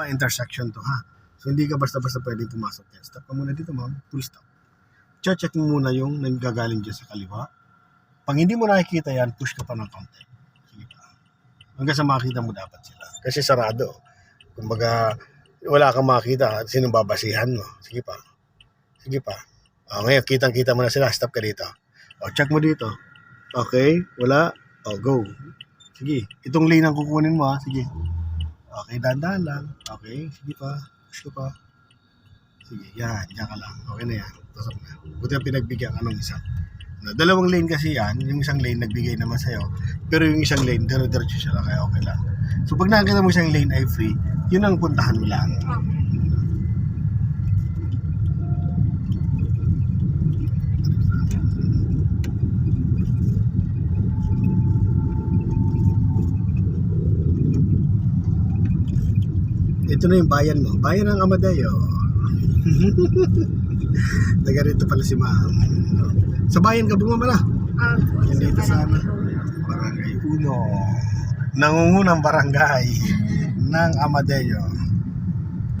pa intersection to ha. So hindi ka basta-basta pwede pumasok yan. Stop ka muna dito ma'am. Full stop. Check mo muna yung nanggagaling dyan sa kaliwa. Pag hindi mo nakikita yan, push ka pa ng konti. Sige pa. Hanggang sa makita mo dapat sila. Kasi sarado. Kumbaga, wala kang makita. Sino babasihan mo? Sige pa. Sige pa. O, ngayon, kitang-kita mo na sila. Stop ka dito. O, check mo dito. Okay, wala. O, go. Sige. Itong lane ang kukunin mo ha. Sige. Okay, dahan-dahan lang. Okay, sige pa. Push ko pa. Sige, yan. Diyan ka lang. Okay na yan. Pasok na. Buti ang pinagbigyan ka ng isa. Na, dalawang lane kasi yan. Yung isang lane nagbigay naman sa'yo. Pero yung isang lane, dire-diretso siya lang. Kaya okay lang. So, pag nakakita mo isang lane ay free, yun ang puntahan mo lang. Ito na yung bayan mo. Bayan ng Amadeo. Taga rito pala si ma'am. Sa bayan ka bumama na. Ah, Yan dito sa ano? Barangay Uno. Nangungunang barangay ng Amadeo.